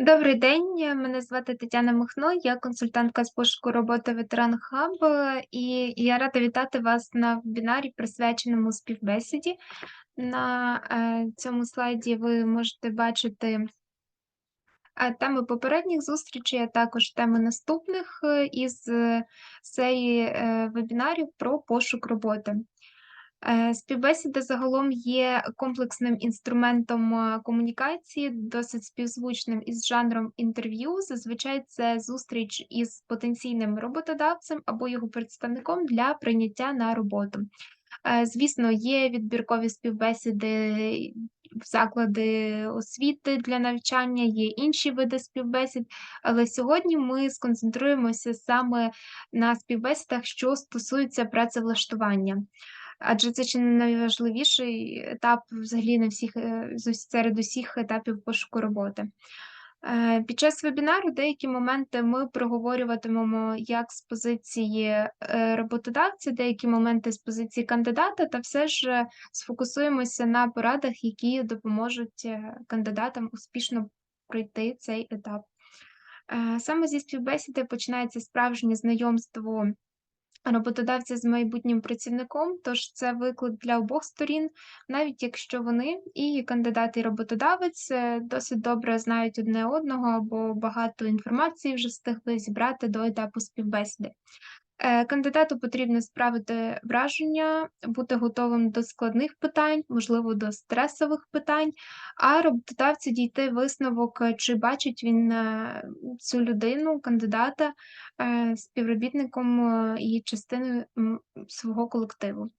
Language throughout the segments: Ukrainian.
Добрий день, мене звати Тетяна Михно, я консультантка з пошуку роботи Ветеран Хаб, і я рада вітати вас на вебінарі, присвяченому співбесіді. На е, цьому слайді ви можете бачити е, теми попередніх зустрічей, а також теми наступних е, із серії вебінарів про пошук роботи. Е, Співбесіда загалом є комплексним інструментом е, комунікації, досить співзвучним із жанром інтерв'ю. Зазвичай це зустріч із потенційним роботодавцем або його представником для прийняття на роботу. Е, Звісно, є відбіркові співбесіди в заклади освіти для навчання, є інші види співбесід, але сьогодні ми сконцентруємося саме на співбесідах, що стосуються працевлаштування. Адже це чи не найважливіший етап взагалі на всіх е, серед усіх етапів пошуку роботи. Е, Під час вебінару деякі моменти ми проговорюватимемо як з позиції е, роботодавця, деякі моменти з позиції кандидата, та все ж сфокусуємося на порадах, які допоможуть кандидатам успішно пройти цей етап. Саме зі співбесіди починається справжнє знайомство роботодавця з майбутнім працівником, тож це виклик для обох сторін, навіть якщо вони і кандидат, і роботодавець е, досить добре знають одне одного або багато інформації вже встигли зібрати до етапу співбесіди. Е, Кандидату потрібно справити враження, бути готовим до складних питань, можливо, до стресових питань, а роботодавцю дійти висновок, е, чи бачить він е, цю людину, кандидата, співробітником і частиною свого колективу.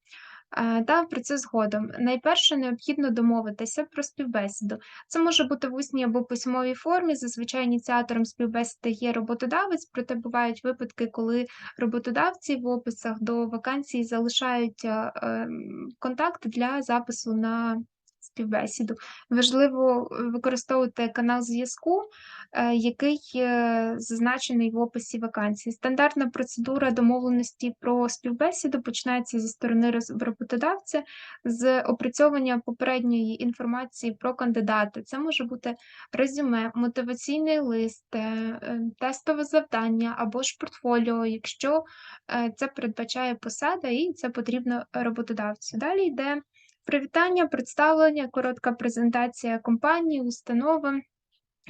Е, Та про це згодом. Найперше необхідно домовитися про співбесіду. Це може бути в усній або письмовій формі. Зазвичай ініціатором співбесіди є роботодавець, проте бувають випадки, коли роботодавці в описах до вакансій залишають е, ем, контакт для запису на співбесіду. Важливо е, використовувати канал зв'язку, е, який е, зазначений в описі вакансії. Стандартна процедура домовленості про співбесіду починається зі сторони роботодавця з опрацьовування попередньої інформації про кандидата. Це може бути резюме, мотиваційний лист, тестове завдання або ж портфоліо, якщо це передбачає посада і це потрібно роботодавцю. Далі йде привітання, представлення, коротка презентація компанії, установи.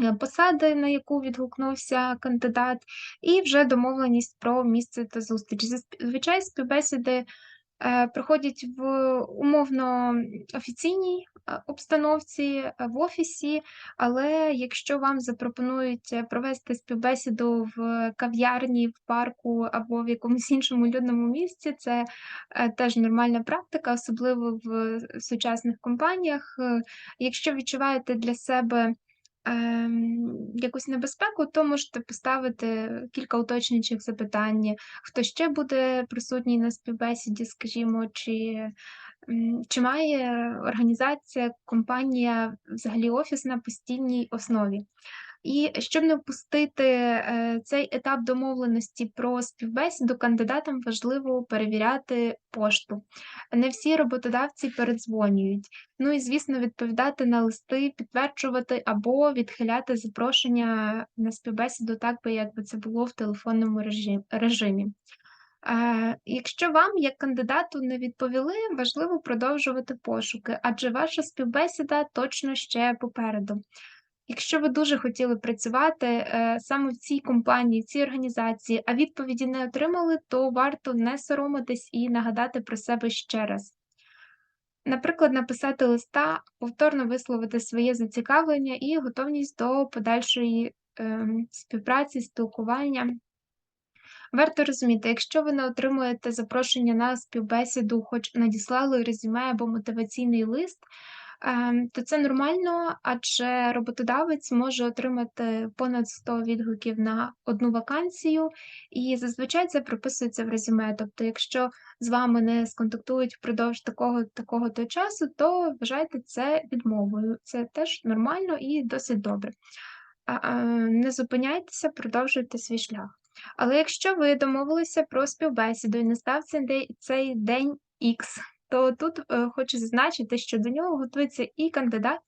е, Посади, на яку відгукнувся кандидат, і вже домовленість про місце та зустріч. Зазвичай співбесіди е, проходять в умовно офіційній обстановці е, в офісі, але якщо вам запропонують е, провести співбесіду в кав'ярні, в парку або в якомусь іншому людному місці, це е, теж нормальна практика, особливо в сучасних компаніях. Е, Якщо відчуваєте для себе ем, якусь небезпеку, то можете поставити кілька уточнюючих запитань. Хто ще буде присутній на співбесіді, скажімо, чи, чи має організація, компанія взагалі офіс на постійній основі? І щоб не впустити е, цей етап домовленості про співбесіду, кандидатам важливо перевіряти пошту. Не всі роботодавці передзвонюють. Ну і, звісно, відповідати на листи, підтверджувати або відхиляти запрошення на співбесіду так би, якби це було в телефонному режимі. Е, Якщо вам, як кандидату, не відповіли, важливо продовжувати пошуки, адже ваша співбесіда точно ще попереду. Якщо ви дуже хотіли працювати е, саме в цій компанії, в цій організації, а відповіді не отримали, то варто не соромитись і нагадати про себе ще раз. Наприклад, написати листа, повторно висловити своє зацікавлення і готовність до подальшої ем, співпраці, спілкування. Варто розуміти, якщо ви не отримуєте запрошення на співбесіду, хоч надіслали резюме або мотиваційний лист, ем, то це нормально, адже роботодавець може отримати понад 100 відгуків на одну вакансію, і зазвичай це прописується в резюме. Тобто, якщо з вами не сконтактують впродовж такого такого то часу, то вважайте це відмовою. Це теж нормально і досить добре. Не зупиняйтеся, продовжуйте свій шлях. Але якщо ви домовилися про співбесіду і цей день, цей день X, то тут е, хочу зазначити, що до нього готується і кандидат,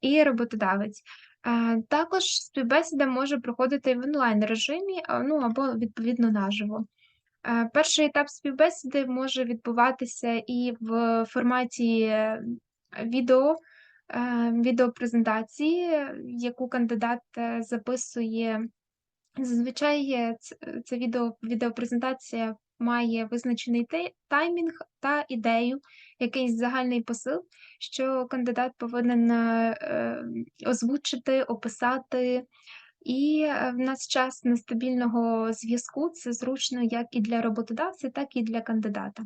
і роботодавець. Е, також співбесіда може проходити в онлайн режимі, ну, або відповідно наживо. Е, перший етап співбесіди може відбуватися і в форматі, відео, відеопрезентації, яку кандидат, записує. Зазвичай е, це відео відеопрезентація має визначений таймінг та ідею, якийсь загальний посил, що кандидат повинен, е, ем, озвучити, описати. І, е, в нас час нестабільного зв'язку, це зручно як і для роботодавця, так і для кандидата.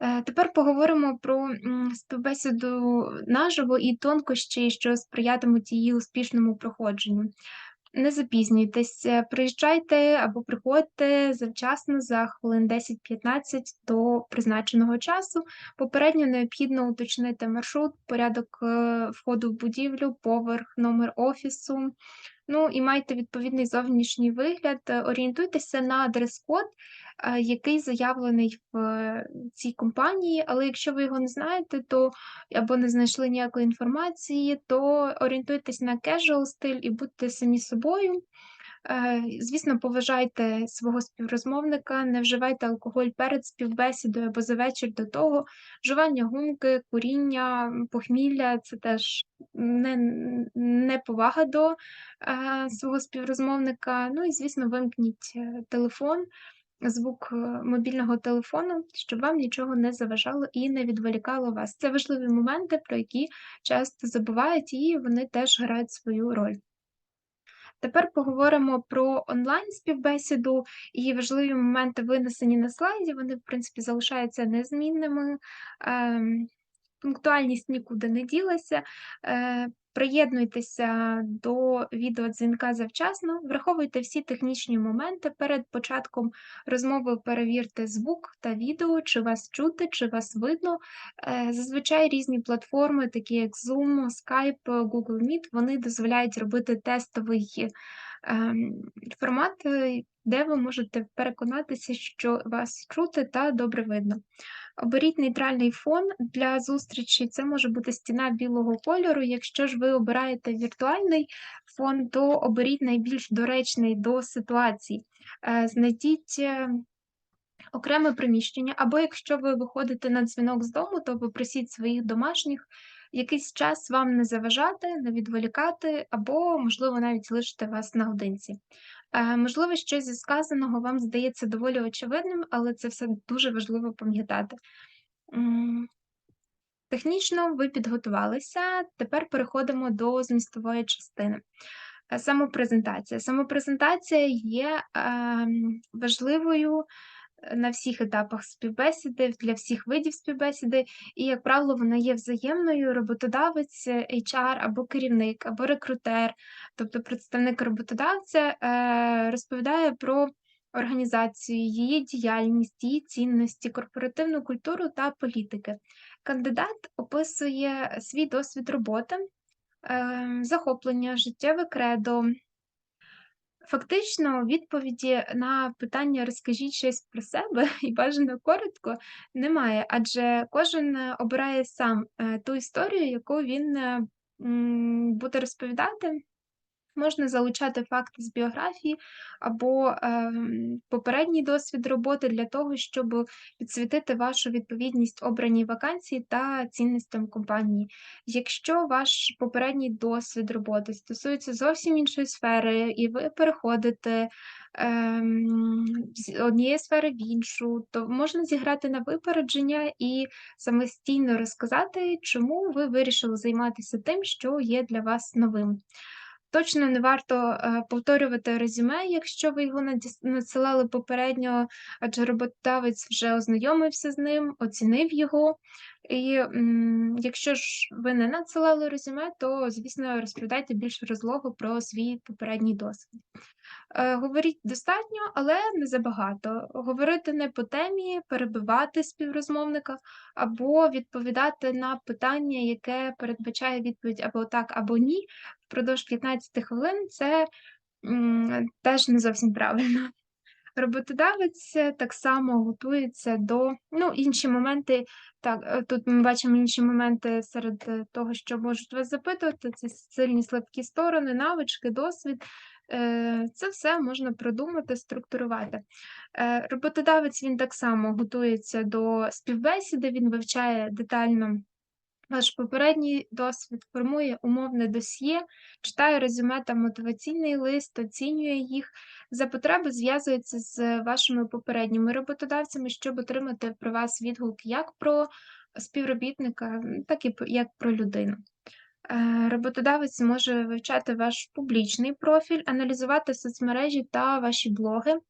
Е, тепер поговоримо про, співбесіду наживо і тонкощі, що сприятимуть її успішному проходженню. Не запізнюйтесь, е, приїжджайте або приходьте завчасно за хвилин 10-15 до призначеного часу. Попередньо необхідно уточнити маршрут, порядок, е, входу в будівлю, поверх, номер офісу. Ну і майте відповідний зовнішній вигляд. Е, орієнтуйтеся на дрес-код, е, який заявлений в е, цій компанії, але якщо ви його не знаєте, то або не знайшли ніякої інформації, то орієнтуйтесь на casual стиль і будьте самі собою. Е, звісно, поважайте свого співрозмовника, не вживайте алкоголь перед співбесідою або за вечір до того. Вживання гумки, куріння, похмілля це теж не неповага до е, свого співрозмовника. Ну і, звісно, вимкніть е, телефон, звук мобільного телефону, щоб вам нічого не заважало і не відволікало вас. Це важливі моменти, про які часто забувають, і вони теж грають свою роль. Тепер поговоримо про онлайн-співбесіду, і важливі моменти винесені на слайді, вони, в принципі, залишаються незмінними. Ем, пунктуальність нікуди не ділася. Приєднуйтеся до відеодзвінка завчасно, враховуйте всі технічні моменти. Перед початком розмови перевірте звук та відео, чи вас чути, чи вас видно. Е, зазвичай різні платформи, такі як Zoom, Skype, Google Meet, вони дозволяють робити тестовий формат, е, де ви можете переконатися, що вас чути та добре видно. Оберіть нейтральний фон для зустрічі. Це може бути стіна білого кольору. Якщо ж ви обираєте віртуальний фон, то оберіть найбільш доречний до ситуації. Е, знайдіть е, окреме приміщення, або якщо ви виходите на дзвінок з дому, то попросіть своїх домашніх якийсь час вам не заважати, не відволікати, або, можливо, навіть лишити вас наодинці. Е, можливо, щось зі сказаного вам здається доволі очевидним, але це все дуже важливо пам'ятати. Технічно ви підготувалися, тепер переходимо до змістової частини. Е, самопрезентація. Самопрезентація є ем, важливою на всіх етапах співбесіди, для всіх видів співбесіди, і, як правило, вона є взаємною. Роботодавець, HR або керівник, або рекрутер, тобто представник роботодавця, е, розповідає про організацію, її діяльність, її цінності, корпоративну культуру та політики. Кандидат описує свій досвід роботи, ем, захоплення, життєве кредо. Фактично, відповіді на питання "Розкажіть щось про себе" і бажано коротко немає, адже кожен е, обирає сам, е, ту історію, яку він, е, буде розповідати. Можна залучати факти з біографії або ем, попередній досвід роботи для того, щоб підсвітити вашу відповідність обраній вакансії та цінностям компанії. Якщо ваш попередній досвід роботи стосується зовсім іншої сфери, і ви переходите ем, з однієї сфери в іншу, то можна зіграти на випередження і самостійно розказати, чому ви вирішили займатися тим, що є для вас новим. Точно не варто е, повторювати резюме, якщо ви його надсилали попередньо, адже роботодавець вже ознайомився з ним, оцінив його. І якщо ж ви не надсилали резюме, то, звісно, розповідайте більш розлого про свій попередній досвід. Е, говоріть достатньо, але не забагато. Говорити не по темі, перебивати співрозмовника або відповідати на питання, яке передбачає відповідь або так, або ні, впродовж 15 хвилин це теж не зовсім правильно. Роботодавець так само готується до ну, інші моменти. Так, е, тут ми бачимо інші моменти серед е, того, що можуть вас запитувати: це сильні слабкі сторони, навички, досвід. Е, Це все можна продумати, структурувати. Роботодавець він так само готується до співбесіди, він вивчає детально ваш попередній досвід, формує умовне досьє, читає резюме та мотиваційний лист, оцінює їх. За потреби зв'язується з вашими попередніми роботодавцями, щоб отримати про вас відгук як про співробітника, так і як про людину. Е, Роботодавець може вивчати ваш публічний профіль, аналізувати соцмережі та ваші блоги, е,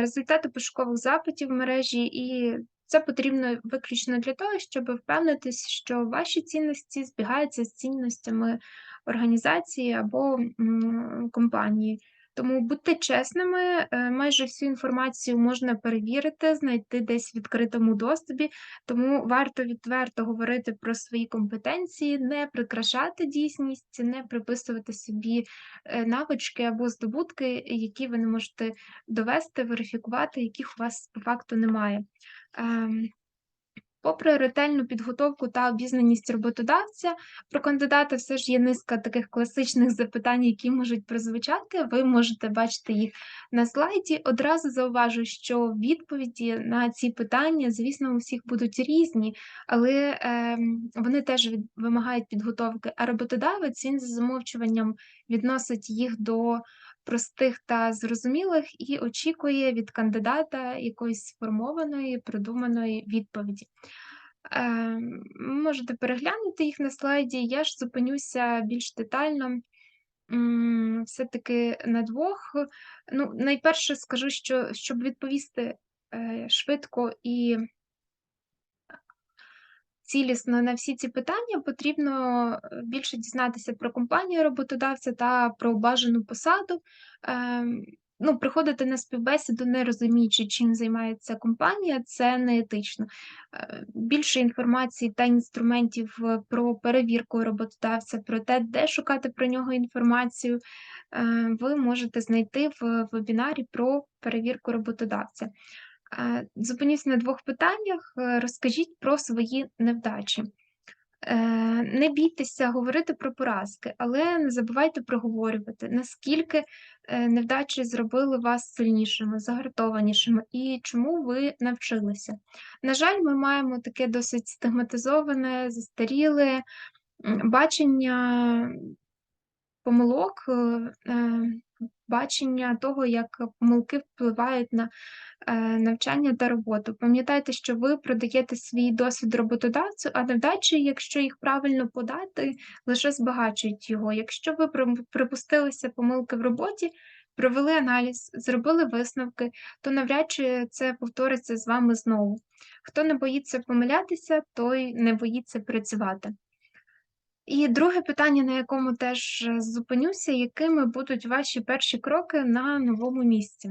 результати пошукових запитів в мережі, і це потрібно виключно для того, щоб впевнитись, що ваші цінності збігаються з цінностями організації або компанії. Тому будьте чесними, е, майже всю інформацію можна перевірити, знайти десь в відкритому доступі, тому варто відверто говорити про свої компетенції, не прикрашати дійсність, не приписувати собі е, навички або здобутки, які ви не можете довести, верифікувати, яких у вас по факту немає. Ем, Попри ретельну підготовку та обізнаність роботодавця, про кандидата все ж є низка таких класичних запитань, які можуть прозвучати. Ви можете бачити їх на слайді. Одразу зауважу, що відповіді на ці питання, звісно, у всіх будуть різні, але ем, вони теж вимагають підготовки. А роботодавець він за замовчуванням відносить їх до простих та зрозумілих і очікує від кандидата якоїсь сформованої, продуманої відповіді. Ем, можете переглянути їх на слайді. Я ж зупинюся більш детально, все-таки на двох. Ну, найперше скажу, що щоб відповісти е, швидко і цілісно на всі ці питання, потрібно е, більше дізнатися про компанію роботодавця та про бажану посаду. Ем, ну, приходити на співбесіду, не розуміючи, чим займається компанія, це неетично. Е, Більше інформації та інструментів е, про перевірку роботодавця, про те, де шукати про нього інформацію, ви можете знайти в вебінарі про перевірку роботодавця. Зупинюсь на двох питаннях. Е, Розкажіть про свої невдачі. Е, Не бійтеся говорити про поразки, але не забувайте проговорювати, наскільки е, невдачі зробили вас сильнішими, загартованішими і чому ви навчилися. На жаль, ми маємо таке досить стигматизоване, застаріле бачення помилок, бачення того, як помилки впливають на е, навчання та роботу. Пам'ятайте, що ви продаєте свій досвід роботодавцю, а невдачі, якщо їх правильно подати, лише збагачують його. Якщо ви припустилися помилки в роботі, провели аналіз, зробили висновки, то навряд чи це повториться з вами знову. Хто не боїться помилятися, той не боїться працювати. І друге питання, на якому теж е, зупинюся, якими будуть ваші перші кроки на новому місці?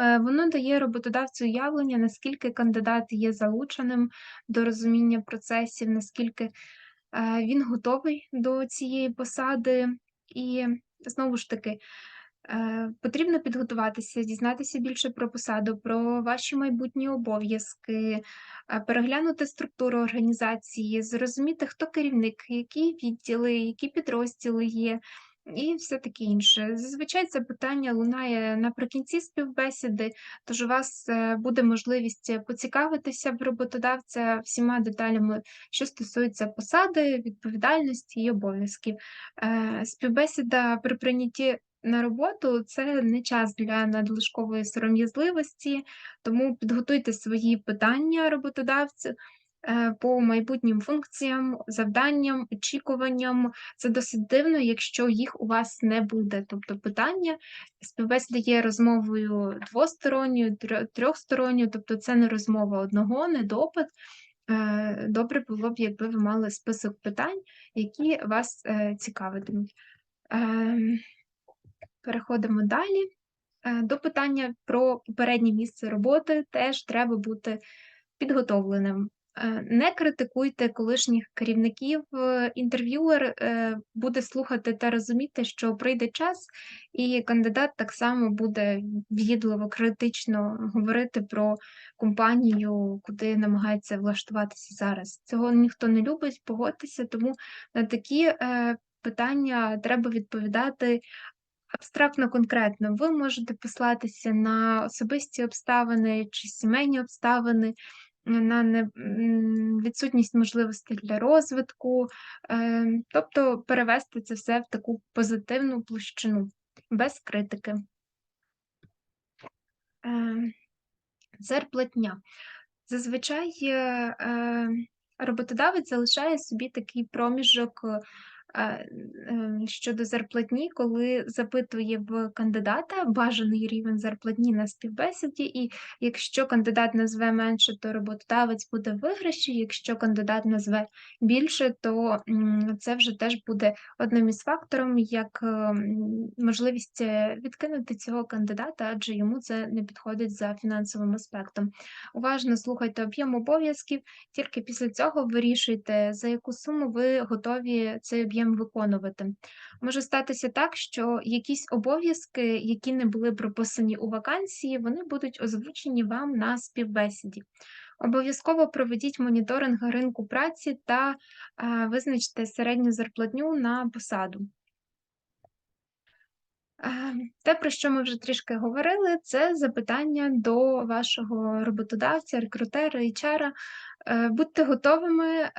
Е, Воно дає роботодавцю уявлення, наскільки кандидат є залученим до розуміння процесів, наскільки е, він готовий до цієї посади. І знову ж таки, потрібно підготуватися, дізнатися більше про посаду, про ваші майбутні обов'язки, е, переглянути структуру організації, зрозуміти, хто керівник, які відділи, які підрозділи є. І все таке інше. Зазвичай це питання лунає наприкінці співбесіди, тож у вас е, буде можливість поцікавитися в роботодавця всіма деталями, що стосується посади, відповідальності і обов'язків. Е, Співбесіда при прийнятті на роботу це не час для надлишкової сором'язливості, тому підготуйте свої питання роботодавцю. е, По майбутнім функціям, завданням, очікуванням, це досить дивно, якщо їх у вас не буде. Тобто питання співбесіда є розмовою двосторонньою, трьохсторонньою, тобто це не розмова одного, не допит. Е, Добре було б, якби ви мали список питань, які вас е, цікавитимуть. Переходимо далі. Е, До питання про попереднє місце роботи теж треба бути підготовленим. Е, не критикуйте колишніх керівників. Е, інтерв'юер, буде слухати та розуміти, що прийде час, і кандидат так само буде в'їдливо, критично говорити про компанію, куди намагається влаштуватися зараз. Цього ніхто не любить, погодьтеся, тому на такі, питання треба відповідати абстрактно конкретно. Ви можете послатися на особисті обставини чи сімейні обставини на відсутність можливостей для розвитку, е, тобто перевести це все в таку позитивну площину, без критики. Е, зарплатня. Зазвичай е, роботодавець залишає собі такий проміжок щодо зарплатні, коли запитує в кандидата бажаний рівень зарплатні на співбесіді, і якщо кандидат назве менше, то роботодавець буде в виграші, якщо кандидат назве більше, то це вже теж буде одним із факторів, як ем, можливість е, відкинути цього кандидата, адже йому це не підходить за фінансовим аспектом. Уважно слухайте об'єм обов'язків, тільки після цього вирішуйте, за яку суму ви готові цей об'єм їм виконувати. Може статися так, що якісь обов'язки, які не були прописані у вакансії, вони будуть озвучені вам на співбесіді. Обов'язково проведіть моніторинг ринку праці та а, визначте середню зарплатню на посаду. Те, про що ми вже трішки говорили, це запитання до вашого роботодавця, рекрутера, HR. Е, будьте готовими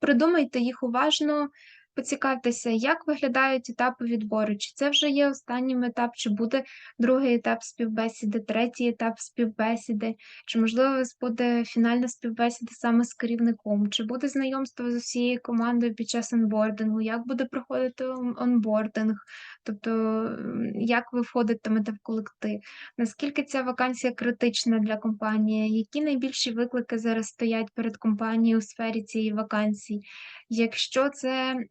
Продумайте їх уважно, поцікавтеся, як виглядають етапи відбору, чи це вже є останнім етап, чи буде другий етап співбесіди, третій етап співбесіди, чи, можливо, у вас буде фінальна співбесіда саме з керівником, чи буде знайомство з усією командою під час онбордингу, як буде проходити онбординг, тобто як ви входитимете в колектив, наскільки ця вакансія критична для компанії, які найбільші виклики зараз стоять перед компанією у сфері цієї вакансії, якщо це Ем,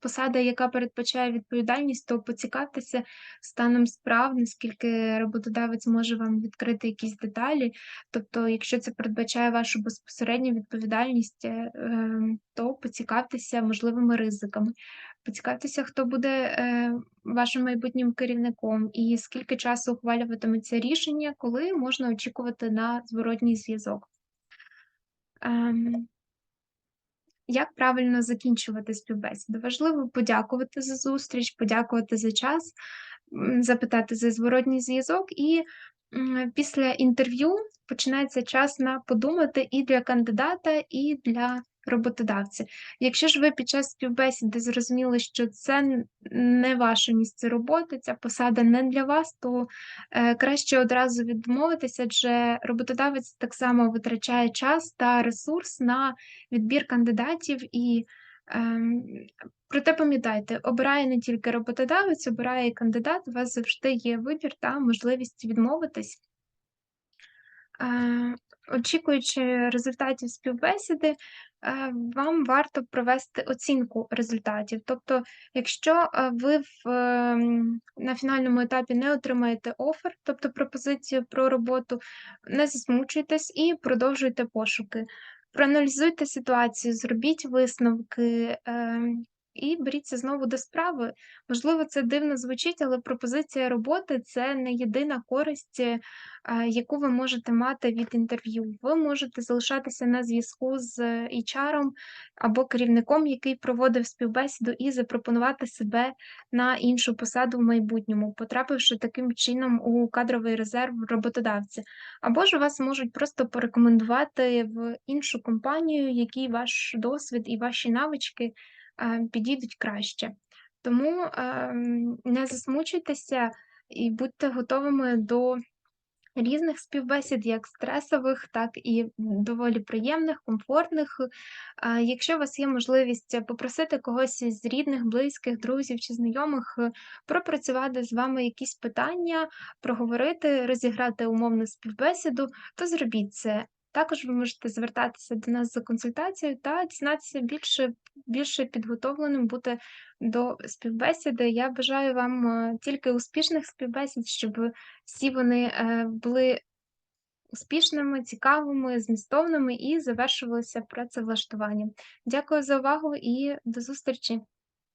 посада, яка передбачає відповідальність, то поцікавтеся станом справ, наскільки роботодавець може вам відкрити якісь деталі. Тобто, якщо це передбачає вашу безпосередню відповідальність, е, ем, то поцікавтеся можливими ризиками. Поцікавтеся, хто буде е, вашим майбутнім керівником, і скільки часу ухвалюватиметься рішення, коли можна очікувати на зворотній зв'язок. Ем, як правильно закінчувати співбесіду? Важливо подякувати за зустріч, подякувати за час, запитати за зворотній зв'язок, і після інтерв'ю починається час на подумати і для кандидата, і для роботодавця. Якщо ж ви під час співбесіди зрозуміли, що це не ваше місце роботи, ця посада не для вас, то е, краще одразу відмовитися, адже роботодавець так само витрачає час та ресурс на відбір кандидатів і. Ем, проте пам'ятайте, обирає не тільки роботодавець, обирає і кандидат, у вас завжди є вибір та можливість відмовитись. Е, очікуючи результатів співбесіди, вам варто провести оцінку результатів. Тобто, якщо е, ви в, ем, на фінальному етапі не отримаєте офер, тобто пропозицію про роботу, не засмучуйтесь і продовжуйте пошуки. Проаналізуйте ситуацію, зробіть висновки, ем, і беріться знову до справи. Можливо, це дивно звучить, але пропозиція роботи це не єдина користь, е, яку ви можете мати від інтерв'ю. Ви можете залишатися на зв'язку з HR або керівником, який проводив співбесіду, і запропонувати себе на іншу посаду в майбутньому, потрапивши таким чином у кадровий резерв роботодавця. Або ж вас можуть просто порекомендувати в іншу компанію, який ваш досвід і ваші навички. Підійдуть краще. Тому ем, не засмучуйтеся і будьте готовими до різних співбесід, як стресових, так і доволі приємних, комфортних. Якщо у вас є можливість попросити когось із рідних, близьких, друзів чи знайомих е, пропрацювати з вами якісь питання, проговорити, розіграти умовну співбесіду, то зробіть це. Також ви можете звертатися до нас за консультацією та дізнатися більше більше підготовленим бути до співбесіди. Я бажаю вам е, тільки успішних співбесід, щоб всі вони е, були успішними, цікавими, змістовними і завершувалися працевлаштуванням. Дякую за увагу і до зустрічі!